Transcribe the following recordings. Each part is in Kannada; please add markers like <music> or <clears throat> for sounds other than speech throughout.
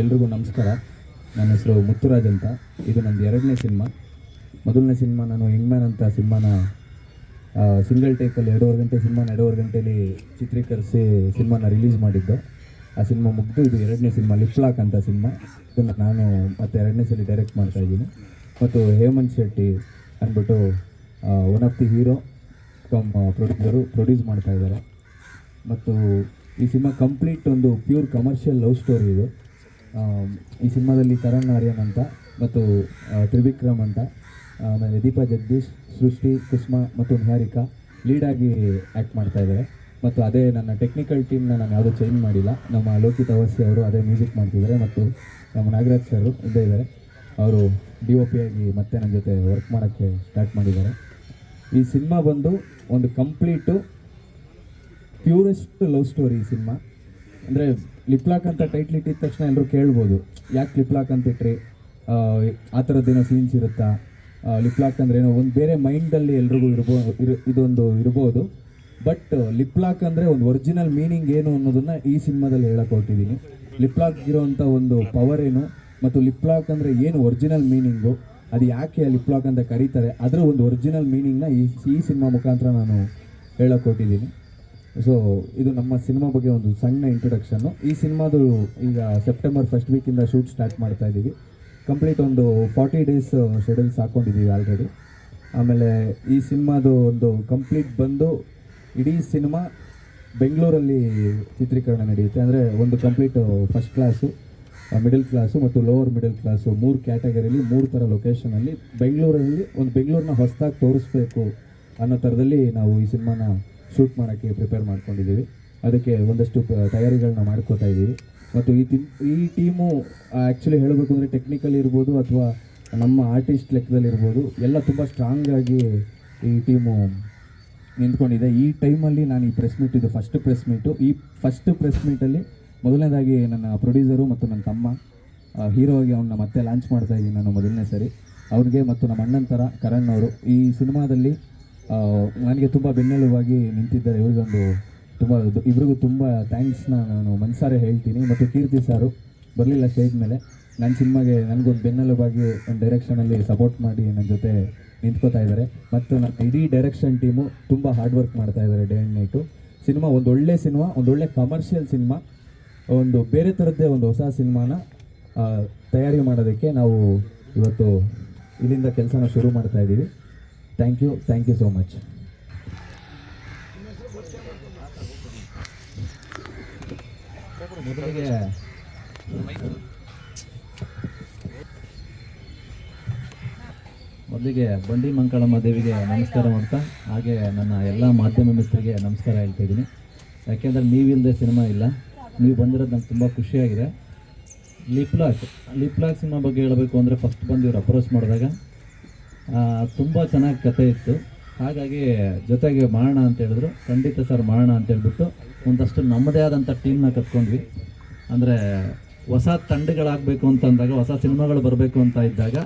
ಎಲ್ರಿಗೂ ನಮಸ್ಕಾರ. ನನ್ನ ಹೆಸರು ಮುತ್ತುರಾಜ್ ಅಂತ. ಇದು ನಂದು ಎರಡನೇ ಸಿನಿಮಾ. ಮೊದಲನೇ ಸಿನಿಮಾ ನಾನು ಮ್ಯಾನ್ ಅಂತ ಸಿನಿಮಾನ ಸಿಂಗಲ್ ಟೇಕಲ್ಲಿ ಎರಡೂವರೆ ಗಂಟೆ ಸಿನಿಮಾನ ಎರಡೂವರೆ ಗಂಟೆಯಲ್ಲಿ ಚಿತ್ರೀಕರಿಸಿ ಸಿನಿಮಾನ ರಿಲೀಸ್ ಮಾಡಿದ್ದು. ಆ ಸಿನಿಮಾ ಮುಗಿದು ಇದು ಎರಡನೇ ಸಿನಿಮಾ ಲಿಫ್ಲಾಕ್ ಅಂತ ಸಿನಿಮಾ. ಇದನ್ನು ನಾನು ಮತ್ತೆ ಎರಡನೇ ಸಲ ಡೈರೆಕ್ಟ್ ಮಾಡ್ತಾ ಇದ್ದೀನಿ. ಮತ್ತು ಹೇಮಂತ್ ಶೆಟ್ಟಿ ಅಂದ್ಬಿಟ್ಟು one of the hero come producer produce ಮಾಡ್ತಾ ಇದ್ದಾರೆ. ಮತ್ತು ಈ ಸಿನಿಮಾ ಕಂಪ್ಲೀಟ್ ಒಂದು ಪ್ಯೂರ್ ಕಮರ್ಷಿಯಲ್ ಲವ್ ಸ್ಟೋರಿ ಇದು. ಈ ಸಿನಿಮಾದಲ್ಲಿ ಕರಣ್ ಆರ್ಯನ್ ಅಂತ ಮತ್ತು ತ್ರಿವಿಕ್ರಮ್ ಅಂತ. ಆಮೇಲೆ ದೀಪಾ ಜಗದೀಶ್, ಸೃಷ್ಟಿ, ಕುಸ್ಮಾ ಮತ್ತು ನಿಹಾರಿಕಾ ಲೀಡಾಗಿ ಆ್ಯಕ್ಟ್ ಮಾಡ್ತಾ ಇದ್ದಾರೆ ಮತ್ತು ಅದೇ ನನ್ನ ಟೆಕ್ನಿಕಲ್ ಟೀಮ್ನ ನಾನು ಯಾವುದೂ ಚೇಂಜ್ ಮಾಡಿಲ್ಲ. ನಮ್ಮ ಲೋಕಿತ್ ಅವಸ್ತಿ ಅವರು ಅದೇ ಮ್ಯೂಸಿಕ್ ಮಾಡ್ತಿದ್ದಾರೆ ಮತ್ತು ನಮ್ಮ ನಾಗರಾಜ್ ಸರ್ ಇದ್ದೇ ಇದ್ದಾರೆ ಅವರು ಡಿ ಒ ಪಿ ಆಗಿ ಮತ್ತೆ ನನ್ನ ಜೊತೆ ವರ್ಕ್ ಮಾಡೋಕ್ಕೆ ಸ್ಟಾರ್ಟ್ ಮಾಡಿದ್ದಾರೆ. ಈ ಸಿನಿಮಾ ಬಂದು ಒಂದು ಕಂಪ್ಲೀಟು ಪ್ಯೂರೆಸ್ಟ್ ಲವ್ ಸ್ಟೋರಿ ಈ ಸಿನಿಮಾ. ಅಂದರೆ ಲಿಪ್ಲಾಕ್ ಅಂತ ಟೈಟ್ಲ್ ಇಟ್ಟಿದ ತಕ್ಷಣ ಎಲ್ಲರೂ ಕೇಳ್ಬೋದು. ಯಾಕೆ ಲಿಪ್ಲಾಕ್ ಅಂತ ಇಟ್ರಿ? ಆ, ಥರದ್ದೇನೋ ಸೀನ್ಸ್ ಇರುತ್ತಾ? ಲಿಪ್ಲಾಕ್ ಅಂದ್ರೆ ಏನೋ ಒಂದು ಬೇರೆ ಮೈಂಡಲ್ಲಿ ಎಲ್ರಿಗೂ ಇರ್ಬೋ ಇರು ಇದೊಂದು ಇರ್ಬೋದು. ಬಟ್ ಲಿಪ್ಲಾಕ್ ಅಂದರೆ ಒಂದು ಒರಿಜಿನಲ್ ಮೀನಿಂಗ್ ಏನು ಅನ್ನೋದನ್ನ ಈ ಸಿನಿಮಾದಲ್ಲಿ ಹೇಳಕ್ಕೆ ಹೊರಟಿದ್ದೀನಿ ಲಿಪ್ಲಾಕ್ ಇರೋವಂಥ ಒಂದು ಪವರ್ ಏನು ಮತ್ತು ಲಿಪ್ಲಾಕ್ ಅಂದರೆ ಏನು ಒರಿಜಿನಲ್ ಮೀನಿಂಗು ಅದು ಯಾಕೆ ಲಿಪ್ಲಾಕ್ ಅಂತ ಕರೀತಾರೆ ಅದರ ಒಂದು ಒರಿಜಿನಲ್ ಮೀನಿಂಗ್ನ ಈ ಈ ಸಿನಿಮಾ ಮುಖಾಂತರ ನಾನು ಹೇಳಕ್ಕೆ ಹೊರಟಿದ್ದೀನಿ ಸೊ ಇದು ನಮ್ಮ ಸಿನಿಮಾ ಬಗ್ಗೆ ಒಂದು ಸಣ್ಣ ಇಂಟ್ರೊಡಕ್ಷನ್ನು ಈ ಸಿನಿಮಾದು ಈಗ ಸೆಪ್ಟೆಂಬರ್ ಫಸ್ಟ್ ವೀಕಿಂದ ಶೂಟ್ ಸ್ಟಾರ್ಟ್ ಮಾಡ್ತಾ ಇದ್ದೀವಿ ಕಂಪ್ಲೀಟ್ ಒಂದು ಫಾರ್ಟಿ ಡೇಸ್ ಶೆಡ್ಯೂಲ್ಸ್ ಹಾಕ್ಕೊಂಡಿದ್ದೀವಿ ಆಲ್ರೆಡಿ ಆಮೇಲೆ ಈ ಸಿನಿಮಾದು ಒಂದು ಕಂಪ್ಲೀಟ್ ಬಂದು ಇಡೀ ಸಿನಿಮಾ ಬೆಂಗಳೂರಲ್ಲಿ ಚಿತ್ರೀಕರಣ ನಡೆಯುತ್ತೆ. ಅಂದರೆ ಒಂದು complete first class middle class ಮತ್ತು ಲೋವರ್ ಮಿಡಲ್ ಕ್ಲಾಸು ಮೂರು ಕ್ಯಾಟಗರಿಲಿ ಮೂರು ಥರ ಲೊಕೇಶನಲ್ಲಿ ಬೆಂಗಳೂರಲ್ಲಿ ಒಂದು ಬೆಂಗಳೂರನ್ನ ಹೊಸದಾಗಿ ತೋರಿಸ್ಬೇಕು ಅನ್ನೋ ಥರದಲ್ಲಿ ನಾವು ಈ ಸಿನಿಮಾನ ಶೂಟ್ ಮಾಡೋಕ್ಕೆ ಪ್ರಿಪೇರ್ ಮಾಡ್ಕೊಂಡಿದ್ದೀವಿ. ಅದಕ್ಕೆ ಒಂದಷ್ಟು ತಯಾರಿಗಳನ್ನ ಮಾಡ್ಕೋತಾ ಇದ್ದೀವಿ ಮತ್ತು ಈ ತಿ ಈ ಟೀಮು ಆ್ಯಕ್ಚುಲಿ ಹೇಳಬೇಕು ಅಂದರೆ ಟೆಕ್ನಿಕಲ್ ಇರ್ಬೋದು ಅಥವಾ ನಮ್ಮ ಆರ್ಟಿಸ್ಟ್ ಲೆಕ್ಕದಲ್ಲಿ ಇರ್ಬೋದು, ಎಲ್ಲ ತುಂಬ ಸ್ಟ್ರಾಂಗ್ ಆಗಿ ಈ ಟೀಮು ನಿಂತ್ಕೊಂಡಿದೆ. ಈ ಟೈಮಲ್ಲಿ ನಾನು ಈ ಪ್ರೆಸ್ ಮೀಟ್ ಇದು ಫಸ್ಟ್ ಪ್ರೆಸ್ ಮೀಟು ಈ ಫಸ್ಟ್ ಪ್ರೆಸ್ ಮೀಟಲ್ಲಿ ಮೊದಲನೇದಾಗಿ ನನ್ನ ಪ್ರೊಡ್ಯೂಸರು ಮತ್ತು ನನ್ನ ತಮ್ಮ ಹೀರೋ ಆಗಿ ಅವನ್ನ ಮತ್ತೆ ಲಾಂಚ್ ಮಾಡ್ತಾ ಇದ್ದೀನಿ ನಾನು ಮೊದಲನೇ ಸರಿ. ಅವ್ರಿಗೆ ಮತ್ತು ನಮ್ಮ ಅಣ್ಣನ ಥರ, ಕರಣ್ ಅವರು ಈ ಸಿನಿಮಾದಲ್ಲಿ ನನಗೆ ತುಂಬ ಬೆನ್ನೆಲುಬಾಗಿ ನಿಂತಿದ್ದಾರೆ. ಇವ್ರಿಗೊಂದು ತುಂಬ ಇಬ್ರಿಗೂ ತುಂಬ ಥ್ಯಾಂಕ್ಸ್ನ ನಾನು ಮನ್ಸಾರೆ ಹೇಳ್ತೀನಿ. ಮತ್ತು ಕೀರ್ತಿ ಸಾರು ಬರಲಿಲ್ಲ ಸ್ಟೇಜ್ ಮೇಲೆ. ನನ್ನ ಸಿನಿಮಾಗೆ ನನಗೊಂದು ಬೆನ್ನೆಲುಬಾಗಿ ಒಂದು ಡೈರೆಕ್ಷನಲ್ಲಿ ಸಪೋರ್ಟ್ ಮಾಡಿ ನನ್ನ ಜೊತೆ ನಿಂತ್ಕೋತಾ ಇದ್ದಾರೆ. ಮತ್ತು ನನ್ನ ಇಡೀ ಡೈರೆಕ್ಷನ್ ಟೀಮು ತುಂಬ ಹಾರ್ಡ್ ವರ್ಕ್ ಮಾಡ್ತಾ ಇದ್ದಾರೆ ಡೇ ಆ್ಯಂಡ್ ನೈಟು ಸಿನಿಮಾ ಒಂದು ಒಳ್ಳೆ ಸಿನಿಮಾ, ಒಂದು ಒಳ್ಳೆ ಕಮರ್ಷಿಯಲ್ ಸಿನಿಮಾ, ಒಂದು ಬೇರೆ ಥರದ್ದೇ ಒಂದು ಹೊಸ ಸಿನಿಮಾನ ತಯಾರಿ ಮಾಡೋದಕ್ಕೆ ನಾವು ಇವತ್ತು ಇಲ್ಲಿಂದ ಕೆಲಸನ ಶುರು ಮಾಡ್ತಾ ಇದ್ದೀವಿ. Thank you thank you so much ಮೊದಲಿಗೆ ಬಂಡಿ ಮಂಕಳಮ್ಮ ದೇವಿಗೆ ನಮಸ್ಕಾರ ಮಾಡ್ತಾ ಹಾಗೆ ನನ್ನ ಎಲ್ಲ ಮಾಧ್ಯಮ ಮಿತ್ರರಿಗೆ ನಮಸ್ಕಾರ ಹೇಳ್ತಾ ಇದ್ದೀನಿ. ಯಾಕೆಂದರೆ ನೀವಿಲ್ಲದೆ ಸಿನಿಮಾ ಇಲ್ಲ. ನೀವು ಬಂದಿರೋದು ನಂಗೆ ತುಂಬ ಖುಷಿಯಾಗಿದೆ. ಲಿಪ್ಲಾಕ್ ಲಿಪ್ಲಾಕ್ ಸಿನಿಮಾ ಬಗ್ಗೆ ಹೇಳಬೇಕು ಅಂದರೆ ಫಸ್ಟ್ ಬಂದು ಇವ್ರು ಅಪ್ರೋಚ್ ಮಾಡಿದಾಗ ತುಂಬ ಚೆನ್ನಾಗಿ ಕತೆ ಇತ್ತು. ಹಾಗಾಗಿ ಜೊತೆಗೆ ಮಾಡೋಣ ಅಂತ ಹೇಳಿದ್ರು. ಖಂಡಿತ ಸರ್ ಮಾಡೋಣ ಅಂತ ಹೇಳ್ಬಿಟ್ಟು ಒಂದಷ್ಟು ನಮ್ಮದೇ ಆದಂಥ ಟೀಮ್ನ ಕತ್ಕೊಂಡ್ವಿ ಅಂದರೆ ಹೊಸ ತಂಡಗಳಾಗಬೇಕು ಅಂತ ಅಂದಾಗ, ಹೊಸ ಸಿನಿಮಾಗಳು ಬರಬೇಕು ಅಂತ ಇದ್ದಾಗ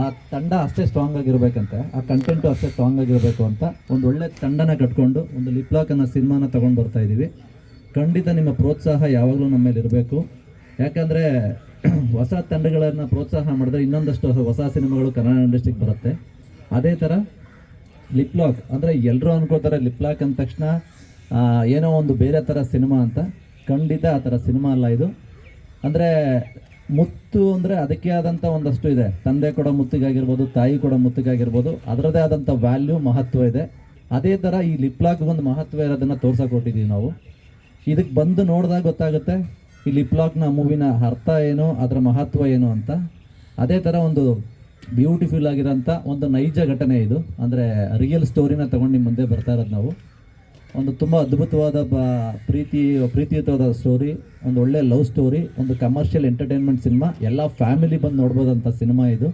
ಆ ತಂಡ ಅಷ್ಟೇ ಸ್ಟ್ರಾಂಗ್ ಆಗಿರ್ಬೇಕಂತೆ. ಆ ಕಂಟೆಂಟು ಅಷ್ಟೇ ಸ್ಟ್ರಾಂಗ್ ಆಗಿರಬೇಕು ಅಂತ ಒಂದು ಒಳ್ಳೆ ತಂಡನ ಕಟ್ಕೊಂಡು ಒಂದು ಲಿಪ್ಲಾಕ್ ಅನ್ನೋ ಸಿನಿಮಾನ ತೊಗೊಂಡು ಬರ್ತಾ ಇದ್ದೀವಿ ಖಂಡಿತ ನಿಮ್ಮ ಪ್ರೋತ್ಸಾಹ ಯಾವಾಗಲೂ ನಮ್ಮ ಮೇಲೆ ಇರಬೇಕು ಯಾಕಂದರೆ <clears throat> ಹೊಸ ತಂಡಗಳನ್ನು ಪ್ರೋತ್ಸಾಹ ಮಾಡಿದ್ರೆ ಇನ್ನೊಂದಷ್ಟು ಹೊಸ ಸಿನಿಮಾಗಳು ಕನ್ನಡ ಇಂಡಸ್ಟ್ರಿಗೆ ಬರುತ್ತೆ. ಅದೇ ಥರ ಲಿಪ್ಲಾಕ್ ಅಂದರೆ ಎಲ್ಲರೂ ಅನ್ಕೋತಾರೆ ಲಿಪ್ಲಾಕ್ ಅಂದ ತಕ್ಷಣ ಏನೋ ಒಂದು ಬೇರೆ ಥರ ಸಿನಿಮಾ ಅಂತ. ಖಂಡಿತ ಆ ಥರ ಸಿನಿಮಾ ಅಲ್ಲ ಇದು. ಅಂದರೆ ಮುತ್ತು ಅಂದರೆ ಅದಕ್ಕೆ ಆದಂಥ ಒಂದಷ್ಟು ಇದೆ. ತಂದೆ ಕೊಡೋ ಮುತ್ತಿಗಾಗಿರ್ಬೋದು, ತಾಯಿ ಕೊಡೋ ಮುತ್ತಿಗಾಗಿರ್ಬೋದು ಅದರದೇ ಆದಂಥ ವ್ಯಾಲ್ಯೂ ಮಹತ್ವ ಇದೆ. ಅದೇ ಥರ ಈ ಲಿಪ್ಲಾಕ್ ಒಂದು ಮಹತ್ವ ಇರೋದನ್ನು ತೋರ್ಸೋಕೊಟ್ಟಿದ್ದೀವಿ ನಾವು. ಇದಕ್ಕೆ ಬಂದು ನೋಡಿದಾಗ ಗೊತ್ತಾಗುತ್ತೆ ಈ ಲಿಪ್ಲಾಕ್ನ ಮೂವಿನ ಅರ್ಥ ಏನು, ಅದರ ಮಹತ್ವ ಏನು ಅಂತ? ಅದೇ ಥರ ಒಂದು ಬ್ಯೂಟಿಫುಲ್ ಆಗಿರೋಂಥ ಒಂದು ನೈಜ ಘಟನೆ ಇದು. ಅಂದರೆ ರಿಯಲ್ ಸ್ಟೋರಿನ ತಗೊಂಡು ನಿಮ್ಮ ಮುಂದೆ ಬರ್ತಾ ಇರೋದು ನಾವು. ಒಂದು ತುಂಬ ಅದ್ಭುತವಾದ ಬ, ಪ್ರೀತಿ, ಪ್ರೀತಿಯುತವಾದ ಸ್ಟೋರಿ ಒಂದು ಒಳ್ಳೆ ಲವ್ ಸ್ಟೋರಿ ಒಂದು ಕಮರ್ಷಿಯಲ್ ಎಂಟರ್ಟೈನ್ಮೆಂಟ್ ಸಿನಿಮಾ ಎಲ್ಲ ಫ್ಯಾಮಿಲಿ ಬಂದು ನೋಡ್ಬೋದಂಥ ಸಿನಿಮಾ ಇದು.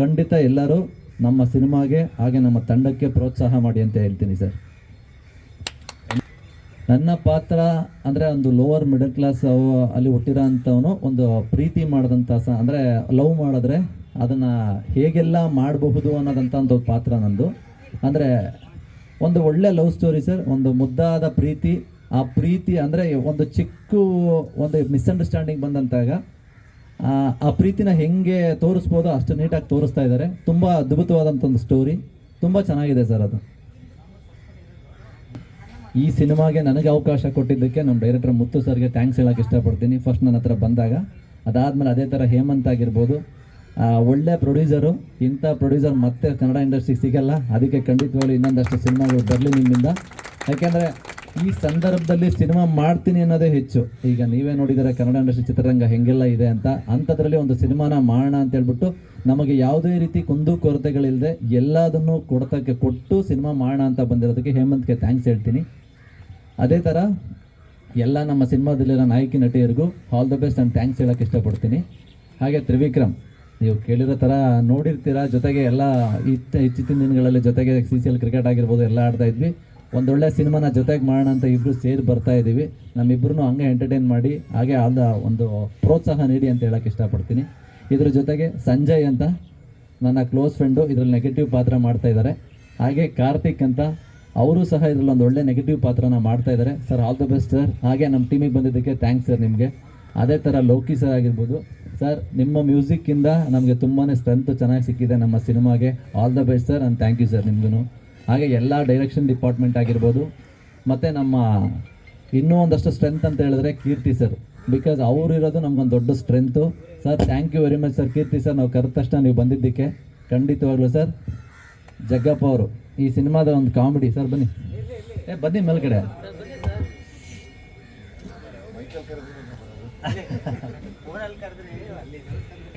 ಖಂಡಿತ ಎಲ್ಲರೂ ನಮ್ಮ ಸಿನಿಮಾಗೆ ಹಾಗೆ ನಮ್ಮ ತಂಡಕ್ಕೆ ಪ್ರೋತ್ಸಾಹ ಮಾಡಿ ಅಂತ ಹೇಳ್ತೀನಿ ಸರ್. ನನ್ನ ಪಾತ್ರ ಅಂದರೆ ಒಂದು ಲೋವರ್ ಮಿಡಲ್ ಕ್ಲಾಸ್ ಅಲ್ಲಿ ಹುಟ್ಟಿರೋ ಅಂಥವನು ಒಂದು ಪ್ರೀತಿ ಮಾಡಿದಂಥ ಸ, ಅಂದರೆ ಲವ್ ಮಾಡಿದ್ರೆ ಅದನ್ನು ಹೇಗೆಲ್ಲ ಮಾಡಬಹುದು ಅನ್ನೋದಂಥ ಒಂದು ಪಾತ್ರ ನಂದು. ಅಂದರೆ ಒಂದು ಒಳ್ಳೆ ಲವ್ ಸ್ಟೋರಿ ಸರ್ ಒಂದು ಮುದ್ದಾದ ಪ್ರೀತಿ. ಆ ಪ್ರೀತಿ ಅಂದರೆ ಒಂದು ಚಿಕ್ಕ ಒಂದು ಮಿಸ್ಅಂಡರ್ಸ್ಟ್ಯಾಂಡಿಂಗ್ ಬಂದಂತಾಗ, ಆ ಪ್ರೀತಿನ ಹೆಂಗೆ ತೋರಿಸ್ಬೋದು ಅಷ್ಟು ನೀಟಾಗಿ ತೋರಿಸ್ತಾ ಇದ್ದಾರೆ ತುಂಬ ಅದ್ಭುತವಾದಂಥ ಒಂದು ಸ್ಟೋರಿ ತುಂಬ ಚೆನ್ನಾಗಿದೆ ಸರ್ ಅದು. ಈ ಸಿನಿಮಾಗೆ ನನಗೆ ಅವಕಾಶ ಕೊಟ್ಟಿದ್ದಕ್ಕೆ ನಮ್ಮ ಡೈರೆಕ್ಟರ್ ಮುತ್ತು ಸರ್ಗೆ ಥ್ಯಾಂಕ್ಸ್ ಹೇಳಕ್ಕೆ ಇಷ್ಟಪಡ್ತೀನಿ. ಫಸ್ಟ್ ನನ್ನ ಹತ್ರ ಬಂದಾಗ, ಅದಾದಮೇಲೆ ಅದೇ ಥರ ಹೇಮಂತ್ ಆಗಿರ್ಬೋದು. ಒಳ್ಳೆ ಪ್ರೊಡ್ಯೂಸರು ಇಂಥ ಪ್ರೊಡ್ಯೂಸರ್ ಮತ್ತೆ ಕನ್ನಡ ಇಂಡಸ್ಟ್ರಿಗೆ ಸಿಗಲ್ಲ. ಅದಕ್ಕೆ ಖಂಡಿತವಾಗ್ಲೂ ಇನ್ನೊಂದಷ್ಟು ಸಿನಿಮಾಗಳು ಬರಲಿ ನಿಮ್ಮಿಂದ. ಯಾಕೆಂದರೆ ಈ ಸಂದರ್ಭದಲ್ಲಿ ಸಿನಿಮಾ ಮಾಡ್ತೀನಿ ಅನ್ನೋದೇ ಹೆಚ್ಚು. ಈಗ ನೀವೇ ನೋಡಿದರೆ ಕನ್ನಡ ಇಂಡಸ್ಟ್ರಿ ಚಿತ್ರರಂಗ ಹೆಂಗೆಲ್ಲ ಇದೆ ಅಂತ. ಅಂಥದ್ರಲ್ಲಿ ಒಂದು ಸಿನಿಮಾನ ಮಾಡೋಣ ಅಂತ ಹೇಳ್ಬಿಟ್ಟು ನಮಗೆ ಯಾವುದೇ ರೀತಿ ಕುಂದು ಕೊರತೆಗಳಿಲ್ಲದೆ ಎಲ್ಲದನ್ನು ಕೊಡ್ತಕ್ಕೆ ಕೊಟ್ಟು ಸಿನಿಮಾ ಮಾಡೋಣ ಅಂತ ಬಂದಿರೋದಕ್ಕೆ ಹೇಮಂತ್ಗೆ ಥ್ಯಾಂಕ್ಸ್ ಹೇಳ್ತೀನಿ. ಅದೇ ಥರ ಎಲ್ಲ ನಮ್ಮ ಸಿನಿಮಾದಲ್ಲಿರೋ ನಾಯಕಿ ನಟಿಯರಿಗೂ all the best and thanks ಹೇಳೋಕ್ಕೆ ಇಷ್ಟಪಡ್ತೀನಿ. ಹಾಗೆ ತ್ರಿವಿಕ್ರಮ್, ನೀವು ಕೇಳಿರೋ ಥರ ನೋಡಿರ್ತೀರ? ಜೊತೆಗೆ ಎಲ್ಲ ಇತ್ತ ಇತ್ತೀಚಿನ ದಿನಗಳಲ್ಲಿ ಜೊತೆಗೆ ಸಿ ಸಿ ಎಲ್ ಕ್ರಿಕೆಟ್ ಆಗಿರ್ಬೋದು, ಎಲ್ಲ ಆಡ್ತಾ ಇದ್ವಿ. ಒಂದೊಳ್ಳೆ ಸಿನಿಮಾನ ಜೊತೆಗೆ ಮಾಡೋಣ ಅಂತ ಇಬ್ಬರು ಸೇರಿ ಬರ್ತಾ ಇದ್ದೀವಿ. ನಮ್ಮಿಬ್ಬರನ್ನು ಹಂಗೆ ಎಂಟರ್ಟೈನ್ ಮಾಡಿ, ಹಾಗೆ ಆದ ಒಂದು ಪ್ರೋತ್ಸಾಹ ನೀಡಿ ಅಂತ ಹೇಳೋಕ್ಕೆ ಇಷ್ಟಪಡ್ತೀನಿ. ಇದ್ರ ಜೊತೆಗೆ ಸಂಜಯ್ ಅಂತ ನನ್ನ ಕ್ಲೋಸ್ ಫ್ರೆಂಡು ಇದರಲ್ಲಿ ನೆಗೆಟಿವ್ ಪಾತ್ರ ಮಾಡ್ತಾ ಇದ್ದಾರೆ. ಹಾಗೆ ಕಾರ್ತಿಕ್ ಅಂತ ಅವರು ಸಹ ಇದರಲ್ಲಿ ಒಂದು ಒಳ್ಳೆ ನೆಗೆಟಿವ್ ಪಾತ್ರನ ಮಾಡ್ತಾ ಇದ್ದಾರೆ. Sir all the best sir ಹಾಗೆ ನಮ್ಮ ಟೀಮಿಗೆ ಬಂದಿದ್ದಕ್ಕೆ ಥ್ಯಾಂಕ್ಸ್ ಸರ್ ನಿಮಗೆ. ಅದೇ ಥರ ಲೋಕಿ ಸರ್ ಆಗಿರ್ಬೋದು. ಸರ್ ನಿಮ್ಮ ಮ್ಯೂಸಿಕ್ಕಿಂದ ನಮಗೆ ತುಂಬಾ ಸ್ಟ್ರೆಂತ್ ಚೆನ್ನಾಗಿ ಸಿಕ್ಕಿದೆ ನಮ್ಮ ಸಿನಿಮಾಗೆ. All the best sir and thank you sir ನಿಮಗೂ ಹಾಗೆ ಎಲ್ಲ ಡೈರೆಕ್ಷನ್ ಡಿಪಾರ್ಟ್ಮೆಂಟ್ ಆಗಿರ್ಬೋದು. ಮತ್ತು ನಮ್ಮ ಇನ್ನೂ ಒಂದಷ್ಟು ಸ್ಟ್ರೆಂತ್ ಅಂತ ಹೇಳಿದ್ರೆ ಕೀರ್ತಿ ಸರ್ ಬಿಕಾಸ್ ಅವರು ಇರೋದು ನಮ್ಗೊಂದು ದೊಡ್ಡ strength sir thank you very much sir Keerthi sir ನಾವು ಕರೆದ ತಕ್ಷಣ ನೀವು ಬಂದಿದ್ದಕ್ಕೆ. ಖಂಡಿತವಾಗ್ಲೂ ಸರ್ ಜಗ್ಗಪ್ಪ ಅವರು, ಈ ಸಿನಿಮಾದ ಒಂದು ಕಾಮಿಡಿ. ಸರ್, ಬನ್ನಿ. ಏ, ಬನ್ನಿ ಮೇಲ್ಗಡೆ.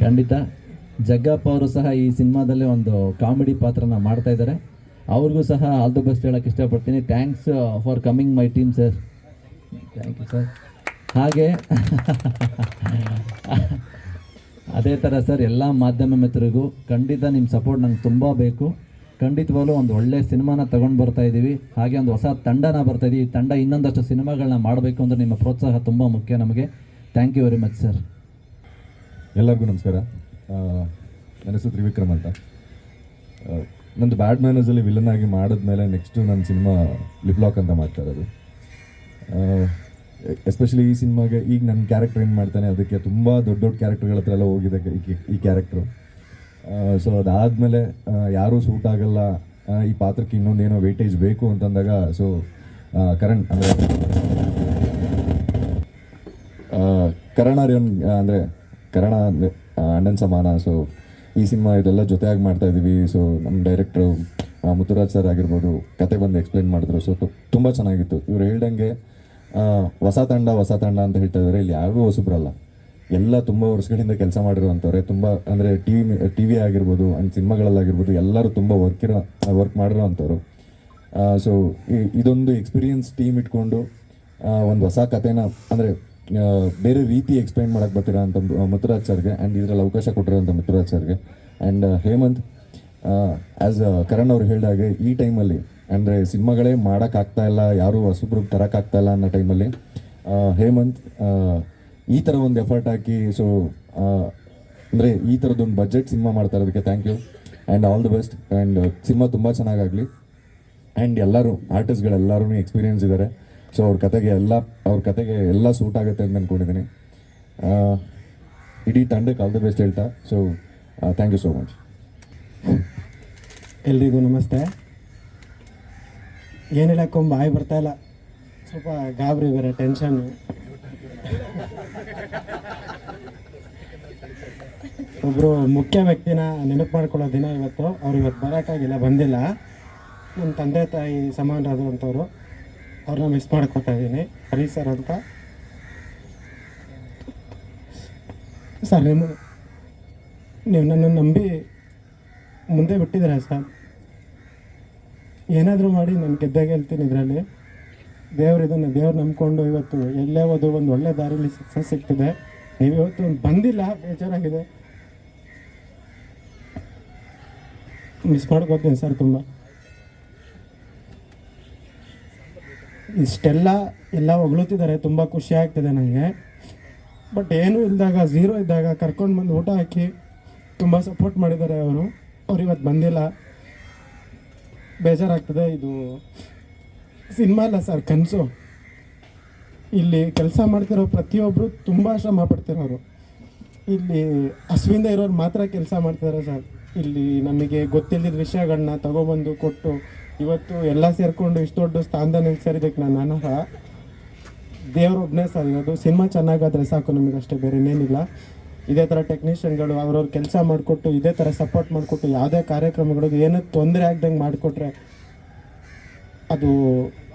ಖಂಡಿತ, ಜಗ್ಗಪ್ಪ ಅವರು ಸಹ ಈ ಸಿನಿಮಾದಲ್ಲಿ ಒಂದು ಕಾಮಿಡಿ ಪಾತ್ರನ ಮಾಡ್ತಾ ಇದ್ದಾರೆ. ಅವ್ರಿಗೂ ಸಹ ಆಲ್ ದ ಬೆಸ್ಟ್ ಹೇಳಕ್ಕೆ ಇಷ್ಟಪಡ್ತೀನಿ. Thanks for coming my team sir thank you sir ಹಾಗೆ, ಅದೇ ಥರ ಸರ್ ಎಲ್ಲ ಮಾಧ್ಯಮ ಮಿತ್ರರಿಗೂ ಖಂಡಿತ ನಿಮ್ಮ ಸಪೋರ್ಟ್ ನಂಗೆ ತುಂಬ ಬೇಕು. ಖಂಡಿತವಾಗ್ಲೂ ಒಂದು ಒಳ್ಳೆ ಸಿನಿಮಾನ ತಗೊಂಡು ಬರ್ತಾ ಇದ್ದೀವಿ ಹಾಗೆ ಒಂದು ಹೊಸ ತಂಡನ ಬರ್ತಾ ಇದೀವಿ. ಈ ತಂಡ ಇನ್ನೊಂದಷ್ಟು ಸಿನಿಮಾಗಳನ್ನ ಮಾಡಬೇಕು ಅಂದರೆ ನಿಮ್ಮ ಪ್ರೋತ್ಸಾಹ ತುಂಬ ಮುಖ್ಯ ನಮಗೆ. Thank you very much sir ಎಲ್ಲರಿಗೂ ನಮಸ್ಕಾರ. ನನ್ನ ಹೆಸರು ತ್ರಿವಿಕ್ರಮ್ ಅಂತ. ನಂದು ಬ್ಯಾಡ್ ಮ್ಯಾನೇಜಲ್ಲಿ ವಿಲನ್ ಆಗಿ ಮಾಡಿದ್ಮೇಲೆ ನೆಕ್ಸ್ಟು ನನ್ನ ಸಿನಿಮಾ ಲಿಪ್ಲಾಕ್ ಅಂತ ಮಾಡ್ತಾ ಇರೋದು. ಎಸ್ಪೆಷಲಿ ಈ ಸಿನಿಮಾಗೆ ಈಗ ನನ್ನ ಕ್ಯಾರೆಕ್ಟರ್ ಏನು ಮಾಡ್ತಾನೆ, ಅದಕ್ಕೆ ತುಂಬ ದೊಡ್ಡ ದೊಡ್ಡ ಕ್ಯಾರೆಕ್ಟರ್ಗಳ ಹತ್ರ ಎಲ್ಲ ಹೋಗಿದೆ ಈ ಕ್ಯಾರೆಕ್ಟ್ರು ಸೊ ಅದಾದಮೇಲೆ ಯಾರೂ ಸೂಟ್ ಆಗಲ್ಲ. ಈ ಪಾತ್ರಕ್ಕೆ ಇನ್ನೊಂದೇನೋ ವೇಟೇಜ್ ಬೇಕು ಅಂತಂದಾಗ ಸೊ ಕರಣ್ ಅಂದರೆ ಕರಣಾರ್ಯನ್ ಅಂದರೆ ಕರಣ ಅಂದ್ರೆ, ಅಣ್ಣನ್ ಸಮಾನ. ಸೊ ಈ ಸಿನಿಮಾ ಇದೆಲ್ಲ ಜೊತೆಯಾಗಿ ಮಾಡ್ತಾ ಇದ್ದೀವಿ. ಸೊ ನಮ್ಮ ಡೈರೆಕ್ಟ್ರು ಮುತ್ತುರಾಜ್ ಸರ್ ಆಗಿರ್ಬೋದು ಕತೆ ಬಂದು ಎಕ್ಸ್ಪ್ಲೈನ್ ಮಾಡಿದ್ರು. ಸೊ ತುಂಬ ಚೆನ್ನಾಗಿತ್ತು. ಇವ್ರು ಹೇಳ್ದಂಗೆ ಹೊಸ ತಂಡ ಹೊಸ ತಂಡ ಅಂತ ಹೇಳ್ತಾ ಇದ್ದಾರೆ ಇಲ್ಲಿ ಯಾರಿಗೂ ಹೊಸಬ್ರಲ್ಲ. ಎಲ್ಲ ತುಂಬ ವರ್ಷಗಳಿಂದ ಕೆಲಸ ಮಾಡಿರುವಂಥವ್ರೆ ತುಂಬ ಅಂದರೆ ಟಿ ವಿ ಟಿ ವಿ ಆಗಿರ್ಬೋದು ಆ್ಯಂಡ್ ಸಿನಿಮಾಗಳಲ್ಲಾಗಿರ್ಬೋದು, ಎಲ್ಲರೂ ತುಂಬ ವರ್ಕ್ ಇರೋ ವರ್ಕ್ ಮಾಡಿರೋ ಅಂಥವ್ರು ಸೊ ಇದೊಂದು ಎಕ್ಸ್ಪೀರಿಯನ್ಸ್ ಟೀಮ್ ಇಟ್ಕೊಂಡು ಒಂದು ಹೊಸ ಕಥೆನ, ಅಂದರೆ ಬೇರೆ ರೀತಿ ಎಕ್ಸ್ಪ್ಲೈನ್ ಮಾಡಕ್ಕೆ ಬರ್ತೀರಾ ಅಂತ ಮುತ್ತುರಾಜ್ ಸರ್ಗೆ ಆ್ಯಂಡ್ ಇದರಲ್ಲಿ ಅವಕಾಶ ಕೊಟ್ಟಿರೋಂಥ ಮುತ್ತುರಾಜ್ ಸರ್ಗೆ. ಆ್ಯಂಡ್ ಹೇಮಂತ್ ಆ್ಯಸ್ ಕರಣ್ ಅವ್ರು ಹೇಳಿದಾಗೆ ಈ ಟೈಮಲ್ಲಿ, ಅಂದರೆ ಸಿನಿಮಾಗಳೇ ಮಾಡೋಕ್ಕಾಗ್ತಾ ಇಲ್ಲ, ಯಾರೂ ತರಕ್ ಆಗ್ತಾ ಇಲ್ಲ ಅನ್ನೋ ಟೈಮಲ್ಲಿ ಹೇಮಂತ್ ಈ ಥರ ಒಂದು ಎಫರ್ಟ್ ಹಾಕಿ ಸೊ ಅಂದರೆ ಈ ಥರದ್ದೊಂದು ಬಜೆಟ್ ಸಿನಿಮಾ ಮಾಡ್ತಾ ಇರೋದಕ್ಕೆ thank you and all the best and cinema ತುಂಬ ಚೆನ್ನಾಗಾಗಲಿ. ಆ್ಯಂಡ್ ಎಲ್ಲರೂ ಆರ್ಟಿಸ್ಟ್ಗಳೆಲ್ಲರೂ ಎಕ್ಸ್ಪೀರಿಯನ್ಸ್ ಇದ್ದಾರೆ ಸೊ ಅವ್ರ ಕತೆಗೆ ಎಲ್ಲ, ಅವ್ರ ಕತೆಗೆ ಎಲ್ಲ ಸೂಟ್ ಆಗುತ್ತೆ ಅಂತ ಅಂದ್ಕೊಂಡಿದ್ದೀನಿ ಇಡೀ ತಂಡಕ್ಕೆ ಆಲ್ ದಿ ಬೆಸ್ಟ್ ಹೇಳ್ತಾ. So thank you so much ಎಲ್ರಿಗೂ ನಮಸ್ತೆ. ಏನಿಲ್ಲ ಹೇಳಕ್ಕೊಂಬ ಬಾಯಿ ಬರ್ತಾ ಇಲ್ಲ. ಸ್ವಲ್ಪ ಗಾಬರಿ ಬೇರೆ ಟೆನ್ಷನ್ನು ಒಬ್ಬರು ಮುಖ್ಯ ವ್ಯಕ್ತಿನ ನೆನಪು ಮಾಡ್ಕೊಳ್ಳೋ ದಿನ ಇವತ್ತು. ಅವ್ರು ಇವತ್ತು ಬರೋಕ್ಕಾಗಿಲ್ಲ, ಬಂದಿಲ್ಲ. ನಮ್ಮ ತಂದೆ ತಾಯಿ ಸಮಾನರಾದಂಥವ್ರು ಅವ್ರನ್ನ ಮಿಸ್ ಮಾಡ್ಕೊತಾ ಇದ್ದೀನಿ. ಹರಿ ಸರ್ ಅಂತ. ಸರ್ ನಿಮ್ಮ ನೀವು ನನ್ನನ್ನು ನಂಬಿ ಮುಂದೆ ಬಿಟ್ಟಿದ್ದೀರಾ ಸರ್ ಏನಾದರೂ ಮಾಡಿ ನಾನು ಗೆದ್ದಾಗ ಹೇಳ್ತೀನಿ ಇದರಲ್ಲಿ. ದೇವ್ರು ಇದನ್ನು ದೇವ್ರು ನಂಬ್ಕೊಂಡು ಇವತ್ತು ಎಲ್ಲೇ ಹೋದ್ರು ಒಂದು ಒಳ್ಳೆ ದಾರಿಯಲ್ಲಿ ಸಕ್ಸಸ್ ಸಿಗ್ತಿದೆ. ನೀವು ಇವತ್ತು ಬಂದಿಲ್ಲ, ಬೇಜಾರಾಗಿದೆ. ಮಿಸ್ ಮಾಡ್ಕೋತೀನಿ ಸರ್ ತುಂಬ. ಇಷ್ಟೆಲ್ಲ ಎಲ್ಲ ಹೊಗಳುತ್ತಿದ್ದಾರೆ, ತುಂಬ ಖುಷಿ ಆಗ್ತಿದೆ ನನಗೆ ಬಟ್ ಏನೂ ಇಲ್ಲದಾಗ ಝೀರೋ ಇದ್ದಾಗ ಕರ್ಕೊಂಡು ಬಂದು ಊಟ ಹಾಕಿ ತುಂಬ ಸಪೋರ್ಟ್ ಮಾಡಿದ್ದಾರೆ ಅವರು. ಅವ್ರು ಇವತ್ತು ಬಂದಿಲ್ಲ. ಬೇಜಾರಾಗ್ತದೆ, ಇದು ಸಿನಿಮಾ ಅಲ್ಲ ಸರ್, ಕನಸು. ಇಲ್ಲಿ ಕೆಲಸ ಮಾಡ್ತಿರೋ ಪ್ರತಿಯೊಬ್ಬರು ತುಂಬ ಶ್ರಮ ಪಡ್ತಿರೋರು. ಇಲ್ಲಿ ಹಸುವಿಂದ ಇರೋರು ಮಾತ್ರ ಕೆಲಸ ಮಾಡ್ತಿದ್ದಾರೆ ಸರ್. ಇಲ್ಲಿ ನಮಗೆ ಗೊತ್ತಿಲ್ಲದ ವಿಷಯಗಳನ್ನ ತಗೊಬಂದು ಕೊಟ್ಟು ಇವತ್ತು ಎಲ್ಲ ಸೇರಿಕೊಂಡು ಇಷ್ಟು ದೊಡ್ಡ ಸ್ಥಾನದಲ್ಲಿ ಸೇರಿದಕ್ಕೆ ನಾನು ಅನರ್ಹ. ದೇವರೊಬ್ಬನೇ ಸರ್ ಇರೋದು. ಸಿನಿಮಾ ಚೆನ್ನಾಗಾದರೆ ಸಾಕು ನಮಗೆ ಅಷ್ಟೇ ಬೇರೆ ಇನ್ನೇನಿಲ್ಲ ಇದೇ ಥರ ಟೆಕ್ನಿಷಿಯನ್ಗಳು ಅವ್ರವ್ರ ಕೆಲಸ ಮಾಡಿಕೊಟ್ಟು, ಇದೇ ಥರ ಸಪೋರ್ಟ್ ಮಾಡಿಕೊಟ್ಟು ಯಾವುದೇ ಕಾರ್ಯಕ್ರಮಗಳಿಗೆ ಏನೂ ತೊಂದರೆ ಆಗ್ದಂಗೆ ಮಾಡಿಕೊಟ್ರೆ ಅದು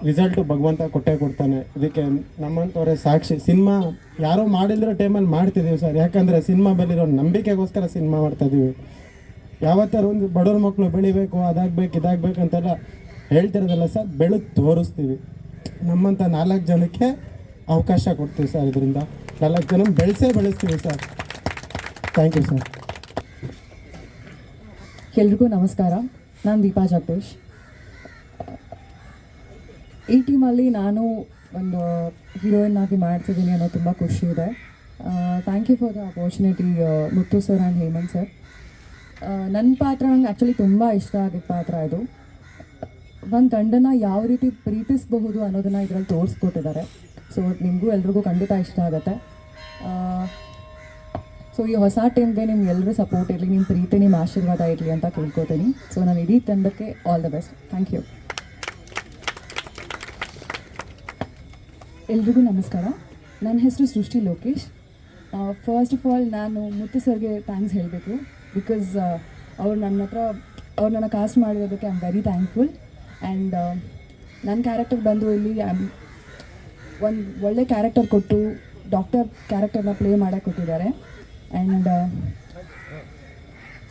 ರಿಸಲ್ಟು ಭಗವಂತ ಕೊಟ್ಟೇ ಕೊಡ್ತಾನೆ. ಇದಕ್ಕೆ ನಮ್ಮಂಥವ್ರೆ ಸಾಕ್ಷಿ. ಸಿನಿಮಾ ಯಾರೋ ಮಾಡಿಲ್ಲರೋ ಟೈಮಲ್ಲಿ ಮಾಡ್ತಿದ್ದೀವಿ ಸರ್. ಯಾಕಂದರೆ ಸಿನಿಮಾ ಬಂದಿರೋ ನಂಬಿಕೆಗೋಸ್ಕರ ಸಿನಿಮಾ ಮಾಡ್ತಾಯಿದ್ದೀವಿ ಯಾವತ್ತಾರ ಒಂದು ಬಡವ್ರ ಮಕ್ಕಳು ಬೆಳಿಬೇಕು, ಅದಾಗಬೇಕು, ಇದಾಗಬೇಕು ಅಂತೆಲ್ಲ ಹೇಳ್ತಿರೋದಲ್ಲ ಸರ್ ಬೆಳೆದು ತೋರಿಸ್ತೀವಿ. ನಮ್ಮಂಥ ನಾಲ್ಕು ಜನಕ್ಕೆ ಅವಕಾಶ ಕೊಡ್ತೀವಿ ಸರ್ ಇದರಿಂದ. ನಾಲ್ಕು ಜನ ಬೆಳೆಸೇ ಬೆಳೆಸ್ತೀವಿ ಸರ್. ಥ್ಯಾಂಕ್ ಯು ಸರ್ ಎಲ್ರಿಗೂ ನಮಸ್ಕಾರ. ನಾನು ದೀಪಾ ಜಗದೀಶ್. ಈ ಟೀಮಲ್ಲಿ ನಾನು ಒಂದು ಹೀರೋಯಿನ್ ಆಗಿ ಮಾಡ್ತಿದ್ದೀನಿ ಅನ್ನೋ ತುಂಬ ಖುಷಿ ಇದೆ. Thank you for the opportunity Muthu sir and Hemanth sir ನನ್ನ ಪಾತ್ರ ನಂಗೆ ಆ್ಯಕ್ಚುಲಿ ತುಂಬ ಇಷ್ಟ ಆಗಿದ್ದ ಪಾತ್ರ ಇದು. ಒಂದು ಗಂಡನ ಯಾವ ರೀತಿ ಪ್ರೀತಿಸಬಹುದು ಅನ್ನೋದನ್ನು ಇದರಲ್ಲಿ ತೋರಿಸ್ಕೊಟ್ಟಿದ್ದಾರೆ. ಸೊ ನಿಮಗೂ ಎಲ್ರಿಗೂ ಖಂಡಿತ ಇಷ್ಟ ಆಗುತ್ತೆ. ಸೊ ಈ ಹೊಸ ಟೀಮ್ಗೆ ನಿಮ್ಗೆ ಎಲ್ಲರೂ ಸಪೋರ್ಟ್ ಇರಲಿ ನಿಮ್ಮ ಪ್ರೀತಿ ನಿಮ್ಮ ಆಶೀರ್ವಾದ ಇರಲಿ ಅಂತ ಕೇಳ್ಕೊತೀನಿ. ಸೊ ನಾನು ಇಡೀ ತಂಡಕ್ಕೆ all the best thank you ಎಲ್ರಿಗೂ ನಮಸ್ಕಾರ. ನನ್ನ ಹೆಸರು ಸೃಷ್ಟಿ ಲೋಕೇಶ್. ಫಸ್ಟ್ ಆಫ್ ಆಲ್ ನಾನು ಮುತ್ತು ಸರ್ಗೆ ಥ್ಯಾಂಕ್ಸ್ ಹೇಳಬೇಕು. ಬಿಕಾಸ್ ಅವ್ರು ನನ್ನ ಹತ್ರ, ಅವ್ರು ನನ್ನ cast ಮಾಡಿರೋದಕ್ಕೆ I am very thankful and ನನ್ನ ಕ್ಯಾರೆಕ್ಟರ್ ಬಂದು ಇಲ್ಲಿ ಒಂದು ಒಳ್ಳೆ ಕ್ಯಾರೆಕ್ಟರ್ ಕೊಟ್ಟು ಡಾಕ್ಟರ್ ಕ್ಯಾರೆಕ್ಟರ್ನ ಪ್ಲೇ ಮಾಡೋಕೆ ಕೊಟ್ಟಿದ್ದಾರೆ. ಆ್ಯಂಡ್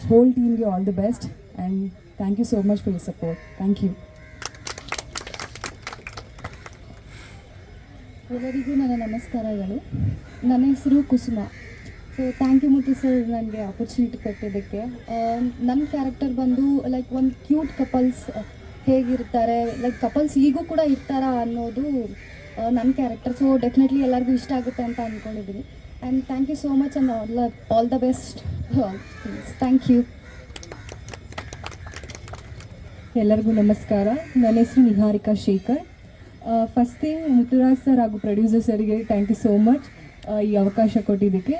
ಹೋಲ್ ಟೀಮ್ಗೆ all the best and thank you so much for you support thank you ಎಲ್ಲರಿಗೂ ನನ್ನ ನಮಸ್ಕಾರಗಳು. ನನ್ನ ಹೆಸರು Kusuma. So thank you Muthu sir ನನಗೆ ಆಪರ್ಚುನಿಟಿ ಕೊಟ್ಟಿದ್ದಕ್ಕೆ. ನನ್ನ ಕ್ಯಾರೆಕ್ಟರ್ ಬಂದು ಲೈಕ್ ಒಂದು ಕ್ಯೂಟ್ ಕಪಲ್ಸ್ ಹೇಗಿರ್ತಾರೆ ಲೈಕ್ ಕಪಲ್ಸ್ ಈಗೂ ಕೂಡ ಇರ್ತಾರ ಅನ್ನೋದು ನನ್ನ ಕ್ಯಾರೆಕ್ಟರ್ ಸೊ ಡೆಫಿನೆಟ್ಲಿ ಎಲ್ಲರಿಗೂ ಇಷ್ಟ ಆಗುತ್ತೆ ಅಂತ ಅಂದ್ಕೊಂಡಿದ್ದೀನಿ and thank you so much and all all the best thank you ಎಲ್ಲರಿಗೂ ನಮಸ್ಕಾರ. ನನ್ನ ಹೆಸರು Niharika Shekhar. First thing Muthuraj sir ಹಾಗೂ ಪ್ರೊಡ್ಯೂಸರ್ ಸರಿಗೆ ಥ್ಯಾಂಕ್ ಯು ಸೋ ಮಚ್ ಈ ಅವಕಾಶ ಕೊಟ್ಟಿದ್ದಕ್ಕೆ.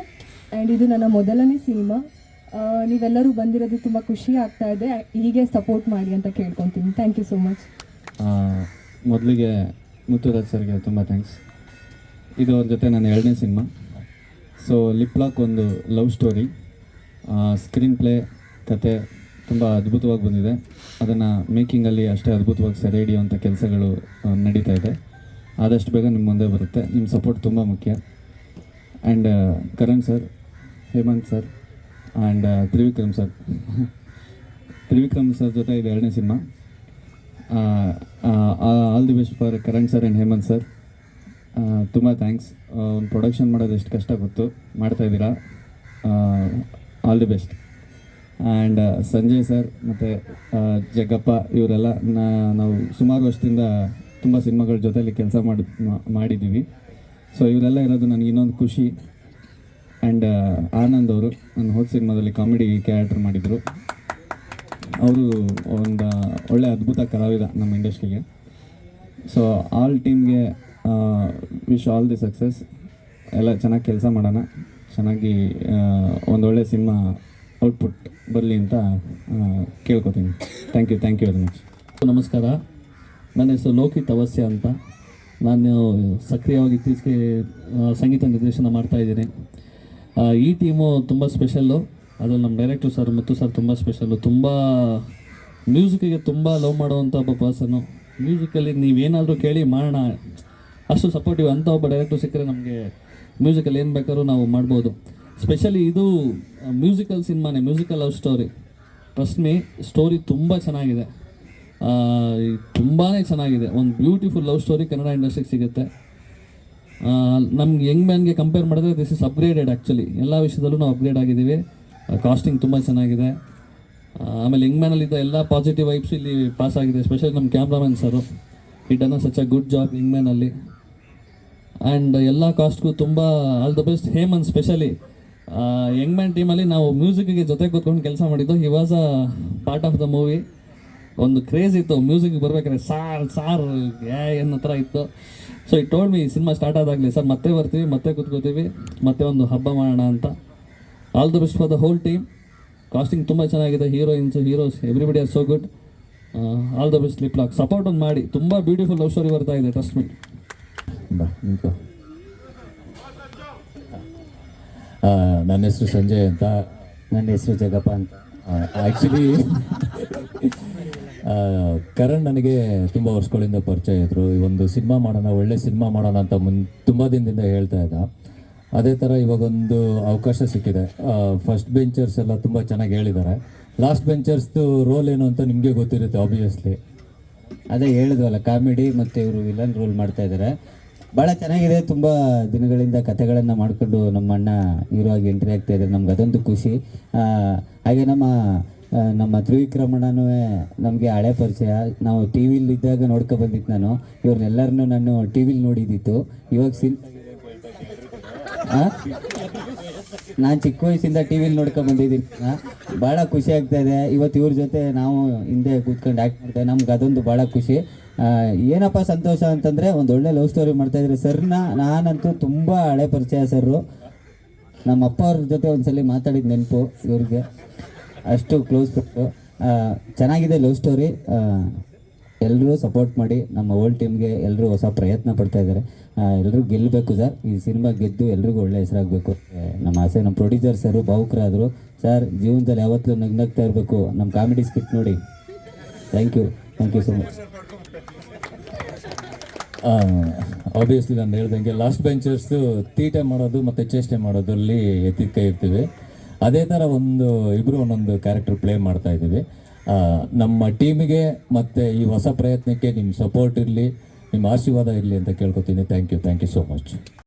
ಆ್ಯಂಡ್ ಇದು ನನ್ನ ಮೊದಲನೇ ಸಿನಿಮಾ. ನೀವೆಲ್ಲರೂ ಬಂದಿರೋದು ತುಂಬ ಖುಷಿ ಆಗ್ತಾ ಇದೆ. ಹೀಗೆ ಸಪೋರ್ಟ್ ಮಾಡಿ ಅಂತ ಕೇಳ್ಕೊತೀನಿ. ಥ್ಯಾಂಕ್ ಯು ಸೋ ಮಚ್ ಮೊದಲಿಗೆ ಮುತ್ತುರಾಜ್ ಸರ್ಗೆ ತುಂಬ ಥ್ಯಾಂಕ್ಸ್ ಇದು ಅವ್ರ ಜೊತೆ ನನ್ನ ಎರಡನೇ ಸಿನಿಮಾ. ಸೊ ಲಿಪ್ಲಾಕ್ ಒಂದು ಲವ್ ಸ್ಟೋರಿ ಸ್ಕ್ರೀನ್ ಪ್ಲೇ ಕತೆ ತುಂಬ ಅದ್ಭುತವಾಗಿ ಬಂದಿದೆ. ಅದನ್ನು ಮೇಕಿಂಗಲ್ಲಿ ಅಷ್ಟೇ ಅದ್ಭುತವಾಗಿ ಸೆರೆ ಹಿಡಿಯುವಂಥ ಕೆಲಸಗಳು ನಡೀತಾ ಇದೆ. ಆದಷ್ಟು ಬೇಗ ನಿಮ್ಮ ಮುಂದೆ ಬರುತ್ತೆ. ನಿಮ್ಮ ಸಪೋರ್ಟ್ ತುಂಬ ಮುಖ್ಯ. And Karan sir Hemanth sir and Trivikram sir <laughs> Trivikram sir ಜೊತೆ ಇದು ಎರಡನೇ cinema. All the best for Karan sir and Hemanth sir ತುಂಬ ಥ್ಯಾಂಕ್ಸ್ ಒಂದು ಪ್ರೊಡಕ್ಷನ್ ಮಾಡೋದು ಎಷ್ಟು ಕಷ್ಟ ಗೊತ್ತು. ಮಾಡ್ತಾಯಿದ್ದೀರಾ all the best and Sanjay sir ಮತ್ತು ಜಗ್ಗಪ್ಪ ಇವರೆಲ್ಲ ನಾವು ಸುಮಾರು ವರ್ಷದಿಂದ ತುಂಬ ಸಿನಿಮಾಗಳ ಜೊತೆಯಲ್ಲಿ ಕೆಲಸ ಮಾಡಿ ಮಾಡಿದ್ದೀವಿ. ಸೊ ಇವರೆಲ್ಲ ಇರೋದು ನನಗೆ ಇನ್ನೊಂದು ಖುಷಿ. ಆ್ಯಂಡ್ ಆನಂದ್ ಅವರು ನನ್ನ ಹೋದ ಸಿನಿಮಾದಲ್ಲಿ ಕಾಮಿಡಿ ಕ್ಯಾರೆಕ್ಟರ್ ಮಾಡಿದರು. ಅವರು ಒಂದು ಒಳ್ಳೆ ಅದ್ಭುತ ಕಲಾವಿದ ನಮ್ಮ ಇಂಡಸ್ಟ್ರಿಗೆ. ಸೊ ಆಲ್ ಟೀಮ್ಗೆ ವಿಶ್ ಆಲ್ ದಿ ಸಕ್ಸಸ್ ಎಲ್ಲ ಚೆನ್ನಾಗಿ ಕೆಲಸ ಮಾಡೋಣ. ಚೆನ್ನಾಗಿ ಒಂದೊಳ್ಳೆ ಸಿನಿಮಾ ಔಟ್ಪುಟ್ ಬರಲಿ ಅಂತ ಕೇಳ್ಕೊತೀನಿ. Thank you thank you very much ನಮಸ್ಕಾರ. ನನ್ನ ಹೆಸರು ಲೋಕಿ ತವಸ್ಯ ಅಂತ. ನಾನು ಸಕ್ರಿಯವಾಗಿ ಇತ್ತೀಚೆಗೆ ಸಂಗೀತ ನಿರ್ದೇಶನ ಮಾಡ್ತಾ ಇದ್ದೀನಿ. ಈ ಟೀಮು ತುಂಬ ಸ್ಪೆಷಲ್ಲು ಅದರಲ್ಲಿ ನಮ್ಮ ಡೈರೆಕ್ಟರ್ ಸರ್ ಮತ್ತು ಸರ್ ತುಂಬ ಸ್ಪೆಷಲ್ಲು ತುಂಬ ಮ್ಯೂಸಿಕ್ಕಿಗೆ ತುಂಬ ಲವ್ ಮಾಡುವಂಥ ಒಬ್ಬ ಪರ್ಸನು ಮ್ಯೂಸಿಕಲ್ಲಿ ನೀವೇನಾದರೂ ಕೇಳಿ ಮಾಡೋಣ. ಅಷ್ಟು ಸಪೋರ್ಟಿವ್ ಅಂತ ಒಬ್ಬ ಡೈರೆಕ್ಟರ್ ಸಿಕ್ಕರೆ ನಮಗೆ ಮ್ಯೂಸಿಕಲ್ಲಿ ಏನು ಬೇಕಾದ್ರೂ ನಾವು ಮಾಡ್ಬೋದು. ಸ್ಪೆಷಲಿ ಇದು musical ಸಿನಿಮಾನೇ musical love story trust me story ತುಂಬ ಚೆನ್ನಾಗಿದೆ. ತುಂಬಾ ಚೆನ್ನಾಗಿದೆ. ಒಂದು ಬ್ಯೂಟಿಫುಲ್ ಲವ್ ಸ್ಟೋರಿ ಕನ್ನಡ ಇಂಡಸ್ಟ್ರಿಗೆ ಸಿಗುತ್ತೆ. ನಮ್ಗೆ ಯಂಗ್ ಮ್ಯಾನ್ಗೆ ಕಂಪೇರ್ ಮಾಡಿದ್ರೆ ದಿಸ್ ಇಸ್ ಅಪ್ಗ್ರೇಡೆಡ್ ಆ್ಯಕ್ಚುಲಿ ಎಲ್ಲ ವಿಷಯದಲ್ಲೂ ನಾವು ಅಪ್ಗ್ರೇಡ್ ಆಗಿದ್ದೀವಿ. ಕಾಸ್ಟಿಂಗ್ ತುಂಬ ಚೆನ್ನಾಗಿದೆ. ಆಮೇಲೆ ಯಂಗ್ ಮ್ಯಾನಲ್ಲಿದ್ದ ಎಲ್ಲ ಪಾಸಿಟಿವ್ ವೈಬ್ಸ್ ಇಲ್ಲಿ ಪಾಸ್ ಆಗಿದೆ ಸ್ಪೆಷಲಿ ನಮ್ಮ cameraman sir it and such a good job young ಮ್ಯಾನಲ್ಲಿ and ಎಲ್ಲ ಕಾಸ್ಟ್ಗೂ ತುಂಬ all the best Hemanth specially young man ಟೀಮಲ್ಲಿ ನಾವು ಮ್ಯೂಸಿಕ್ಗೆ ಜೊತೆ ಕೂತ್ಕೊಂಡು ಕೆಲಸ ಮಾಡಿದ್ದು. He was a part of the movie ಒಂದು ಕ್ರೇಜ್ ಇತ್ತು. ಮ್ಯೂಸಿಕ್ ಬರ್ಬೇಕಾದ್ರೆ ಸಾರ್ ಸಾರ್, ಏ ಅನ್ನೋ ಥರ ಇತ್ತು. ಸೊ ಈ ಟೋಲ್ಡ್ ಮಿ ಸಿನಿಮಾ ಸ್ಟಾರ್ಟ್ ಆದಾಗಲಿ, ಸರ್, ಮತ್ತೆ ಬರ್ತೀವಿ, ಮತ್ತೆ ಕೂತ್ಕೋತೀವಿ, ಮತ್ತೆ ಒಂದು ಹಬ್ಬ ಮಾಡೋಣ ಅಂತ. All the best for the whole team casting ತುಂಬ ಚೆನ್ನಾಗಿದೆ. Heroines heroes everybody are so good all the best lip lock support ಒಂದು ಮಾಡಿ. ತುಂಬ ಬ್ಯೂಟಿಫುಲ್ ಲವ್ ಸ್ಟೋರಿ ಬರ್ತಾ ಇದೆ ಟ್ರಸ್ಟ್ ಮೀ ನನ್ನ ಹೆಸರು ಸಂಜಯ್ ಅಂತ. ನನ್ನ ಹೆಸರು ಜಗಪ್ಪ ಅಂತ. ಆ್ಯಕ್ಚುಲಿ <laughs> ಕರಣ್ ನನಗೆ ತುಂಬ ವರ್ಷಗಳಿಂದ ಪರಿಚಯ ಇದ್ರು. ಈ ಒಂದು ಸಿನಿಮಾ ಮಾಡೋಣ, ಒಳ್ಳೆ ಸಿನಿಮಾ ಮಾಡೋಣ ಅಂತ ಮುನ್, ತುಂಬ ದಿನದಿಂದ ಹೇಳ್ತಾ ಇದ್ದ. ಅದೇ ಥರ ಇವಾಗೊಂದು ಅವಕಾಶ ಸಿಕ್ಕಿದೆ. ಫಸ್ಟ್ ಬೆಂಚರ್ಸ್ ಎಲ್ಲ ತುಂಬ ಚೆನ್ನಾಗಿ ಹೇಳಿದ್ದಾರೆ. ಲಾಸ್ಟ್ ಬೆಂಚರ್ಸ್ದು ರೋಲ್ ಏನು ಅಂತ ನಿಮಗೆ ಗೊತ್ತಿರುತ್ತೆ ಆಬ್ವಿಯಸ್ಲಿ ಅದೇ ಹೇಳಿದ್ವಲ್ಲ, ಕಾಮಿಡಿ ಮತ್ತು ಇವರು ವಿಲನ್ ರೋಲ್ ಮಾಡ್ತಾ ಇದ್ದಾರೆ ಭಾಳ ಚೆನ್ನಾಗಿದೆ. ತುಂಬ ದಿನಗಳಿಂದ ಕಥೆಗಳನ್ನು ಮಾಡಿಕೊಂಡು ನಮ್ಮ ಅಣ್ಣ ಎಂಟ್ರಿ ಆಗ್ತಾ ಇದ್ದಾರೆ. ನಮ್ಗೆ ಅದೊಂದು ಖುಷಿ. ಹಾಗೆ ನಮ್ಮ ನಮ್ಮ ತ್ರಿವಿಕ್ರಮಣ್ಣನೂ ನಮಗೆ ಹಳೆ ಪರಿಚಯ. ನಾವು ಟಿ ವಿಲಿ ಇದ್ದಾಗ ನೋಡ್ಕೊ ಬಂದಿತ್ತು ನಾನು. ಇವ್ರನ್ನೆಲ್ಲರನ್ನೂ ನಾನು ಟಿ ವಿಲಿ ನೋಡಿದ್ದಿತ್ತು ಇವಾಗ ಸಿನ್ ನಾನು ಚಿಕ್ಕ ವಯಸ್ಸಿಂದ ಟಿ ವಿಲಿ ನೋಡ್ಕೊಂಡು ಬಂದಿದ್ದೀನಿ. ಭಾಳ ಖುಷಿ ಆಗ್ತಾ ಇದೆ. ಇವತ್ತು ಇವ್ರ ಜೊತೆ ನಾವು ಹಿಂದೆ ಕೂತ್ಕೊಂಡು ಆ್ಯಕ್ಟ್ ಮಾಡ್ತೇವೆ ನಮ್ಗೆ ಅದೊಂದು ಭಾಳ ಖುಷಿ. ಏನಪ್ಪ ಸಂತೋಷ ಅಂತಂದರೆ ಒಂದು ಒಳ್ಳೆ ಲವ್ ಸ್ಟೋರಿ ಮಾಡ್ತಾ ಇದ್ದಾರೆ ಸರ್ನ ನಾನಂತೂ ತುಂಬ ಹಳೆ ಪರಿಚಯ ಸರ್ರು. ನಮ್ಮ ಅಪ್ಪ ಅವ್ರ ಜೊತೆ ಒಂದ್ಸಲಿ ಮಾತಾಡಿದ ನೆನಪು ಇವ್ರಿಗೆ. ಅಷ್ಟು ಕ್ಲೋಸ್ ಫ್ರೆಂಡು ಚೆನ್ನಾಗಿದೆ ಲವ್ ಸ್ಟೋರಿ ಎಲ್ಲರೂ ಸಪೋರ್ಟ್ ಮಾಡಿ ನಮ್ಮ ಓಲ್ಡ್ ಟೀಮ್ಗೆ ಎಲ್ಲರೂ ಹೊಸ ಪ್ರಯತ್ನ ಪಡ್ತಾ ಇದ್ದಾರೆ. ಎಲ್ಲರೂ ಗೆಲ್ಲಬೇಕು ಸರ್ ಈ ಸಿನಿಮಾ ಗೆದ್ದು ಎಲ್ರಿಗೂ ಒಳ್ಳೆ ಹೆಸರಾಗಬೇಕು. ನಮ್ಮ ಆಸೆ ನಮ್ಮ ಪ್ರೊಡ್ಯೂಸರ್ ಸರ್ ಭಾವುಕರಾದರು. ಸರ್ ಜೀವನದಲ್ಲಿ ಯಾವತ್ತೂ ನಗ್ನಗ್ತಾ ಇರಬೇಕು. ನಮ್ಮ ಕಾಮಿಡಿ ಸ್ಕಿಟ್ ನೋಡಿ. Thank you thank you so much obviously ನಾನು ಹೇಳ್ದಂಗೆ ಲಾಸ್ಟ್ ಬೆಂಚರ್ಸು ತೀಟೆ ಮಾಡೋದು ಮತ್ತು ಚೇಷ್ಟೆ ಮಾಡೋದ್ರಲ್ಲಿ ಎತ್ತಿದ ಕೈ ಇರ್ತೀವಿ. ಅದೇ ಥರ ಒಂದು ಇಬ್ಬರು ಒಂದೊಂದು ಕ್ಯಾರೆಕ್ಟರ್ ಪ್ಲೇ ಮಾಡ್ತಾ ಇದ್ದೀವಿ. ನಮ್ಮ ಟೀಮಿಗೆ ಮತ್ತು ಈ ಹೊಸ ಪ್ರಯತ್ನಕ್ಕೆ ನಿಮ್ಮ ಸಪೋರ್ಟ್ ಇರಲಿ ನಿಮ್ಮ ಆಶೀರ್ವಾದ ಇರಲಿ ಅಂತ ಕೇಳ್ಕೊತೀನಿ. Thank you thank you so much